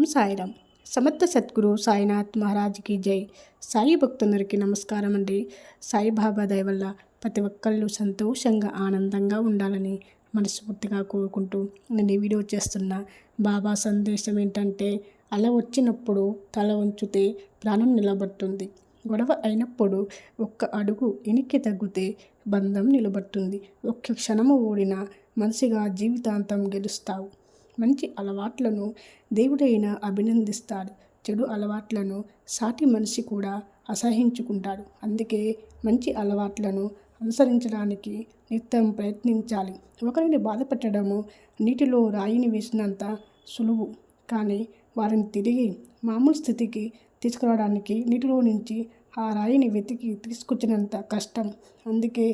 ఓం సాయిరామ్. సమర్థ సద్గురు సాయినాథ్ మహారాజ్కి జై. సాయి భక్తులందరికీ నమస్కారం అండి. సాయిబాబా దయ వల్ల ప్రతి ఒక్కళ్ళు సంతోషంగా ఆనందంగా ఉండాలని మనస్ఫూర్తిగా కోరుకుంటూ నేను ఈ వీడియో చేస్తున్న బాబా సందేశం ఏంటంటే అలా వచ్చినప్పుడు తల ఉంచితే ప్రాణం నిలబడుతుంది. గొడవ అయినప్పుడు ఒక్క అడుగు వెనక్కి తగ్గితే బంధం నిలబడుతుంది. ఒక్క క్షణము ఓడినా మనిషిగా జీవితాంతం గెలుస్తావు. మంచి అలవాట్లను దేవుడైన అభినందిస్తాడు. చెడు అలవాట్లను సాటి మనిషి కూడా అసహించుకుంటాడు. అందుకే మంచి అలవాట్లను అనుసరించడానికి నిత్యం ప్రయత్నించాలి. ఒకరిని బాధపెట్టడము నీటిలో రాయిని వేసినంత సులువు. కానీ వారిని తిరిగి మామూలు స్థితికి తీసుకురావడానికి నీటిలో నుంచి ఆ రాయిని వెతికి తీసుకొచ్చినంత కష్టం. అందుకే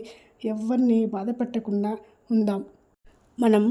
ఎవరిని బాధ పెట్టకుండా ఉందాం. మనం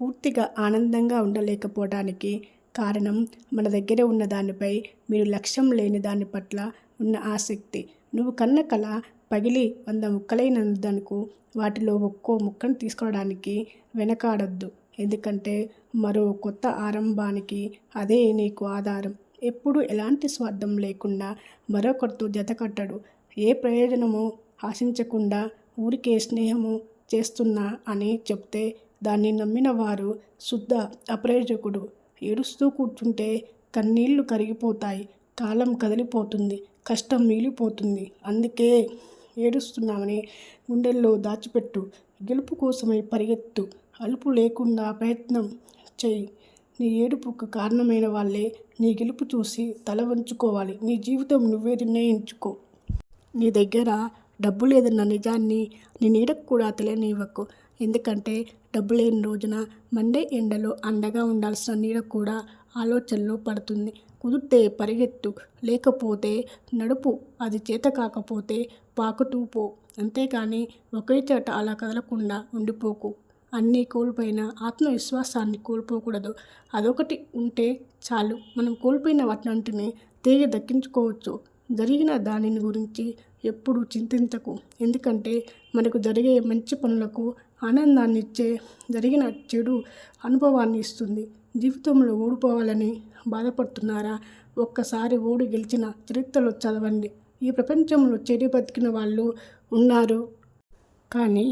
పూర్తిగా ఆనందంగా ఉండలేకపోవడానికి కారణం మన దగ్గర ఉన్న దానిపై మీరు లక్ష్యం లేని దాని పట్ల ఉన్న ఆసక్తి. నువ్వు కన్న కళ పగిలి వంద ముక్కలైనందుకు వాటిలో ఒక్కో ముక్కను తీసుకోవడానికి వెనకాడొద్దు. ఎందుకంటే మరో కొత్త ఆరంభానికి అదే నీకు ఆధారం. ఎప్పుడు ఎలాంటి స్వార్థం లేకుండా మరొకరితో జతకట్టడు ఏ ప్రయోజనము ఆశించకుండా ఊరికే స్నేహము చేస్తున్నా అని చెప్తే దాన్ని నమ్మిన వారు శుద్ధ అప్రయోజకుడు. ఏడుస్తూ కూర్చుంటే కన్నీళ్ళు కరిగిపోతాయి. కాలం కదిలిపోతుంది. కష్టం మిగిలిపోతుంది. అందుకే ఏడుస్తున్నామని గుండెల్లో దాచిపెట్టు. గెలుపు కోసమై పరిగెత్తు. అలుపు లేకుండా ప్రయత్నం చేయి నీ ఏడుపుకు కారణమైన వాళ్ళే నీ గెలుపు చూసి తల వంచుకోవాలి. నీ జీవితం నువ్వే నిర్ణయించుకో. నీ దగ్గర డబ్బు లేదన్న నిజాన్ని నీ నీడకు కూడా తెలియనివ్వకు. ఎందుకంటే డబ్బు లేని రోజున మండే ఎండలో అండగా ఉండాల్సిన నీడ కూడా ఆలోచనలో పడుతుంది. కుదిరితే పరిగెత్తు లేకపోతే నడుపు అది చేత కాకపోతే పాకుతూ పో. అంతేకాని ఒకే చోట అలా కదలకుండా ఉండిపోకు. అన్నీ కోల్పోయిన ఆత్మవిశ్వాసాన్ని కోల్పోకూడదు. అదొకటి ఉంటే చాలు. మనం కోల్పోయిన వాటినంటిని తిరిగి దక్కించుకోవచ్చు. జరిగిన దానిని గురించి ఎప్పుడు చింతించకు. ఎందుకంటే మనకు జరిగే మంచి పనులకు ఆనందాన్ని ఇచ్చే జరిగిన చెడు అనుభవాన్ని ఇస్తుంది. జీవితంలో ఓడిపోవాలని బాధపడుతున్నారా? ఒక్కసారి ఓడి గెలిచిన చరిత్రలో చదవండి. ఈ ప్రపంచంలో చెడు బతికిన వాళ్ళు ఉన్నారు. కానీ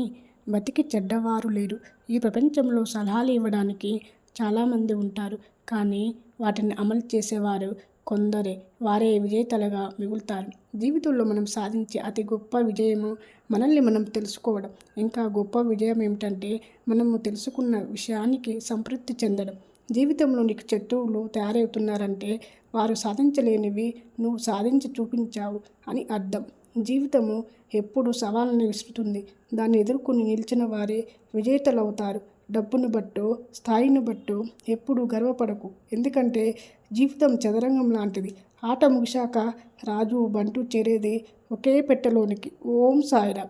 బతికి చెడ్డవారు లేరు. ఈ ప్రపంచంలో సలహాలు ఇవ్వడానికి చాలామంది ఉంటారు. కానీ వాటిని అమలు చేసేవారు కొందరే వారే విజేతలుగా మిగులుతారు. జీవితంలో మనం సాధించే అతి గొప్ప విజయము మనల్ని మనం తెలుసుకోవడం. ఇంకా గొప్ప విజయం ఏమిటంటే మనము తెలుసుకున్న విషయానికి సంతృప్తి చెందడం. జీవితంలో నీకు శత్రువులు తయారవుతున్నారంటే వారు సాధించలేనివి నువ్వు సాధించి చూపించావు అని అర్థం. జీవితము ఎప్పుడు సవాళ్ళని విసురుతుంది. దాన్ని ఎదుర్కొని నిలిచిన వారే విజేతలవుతారు. డబ్బును బట్టో స్థాయిని బట్టో ఎప్పుడూ గర్వపడకు. ఎందుకంటే జీవితం చదరంగం లాంటిది. ఆట ముగిశాక రాజు బంటు చేరేది ఒకే పెట్టెలోనికి. ఓం సాయిరామ్.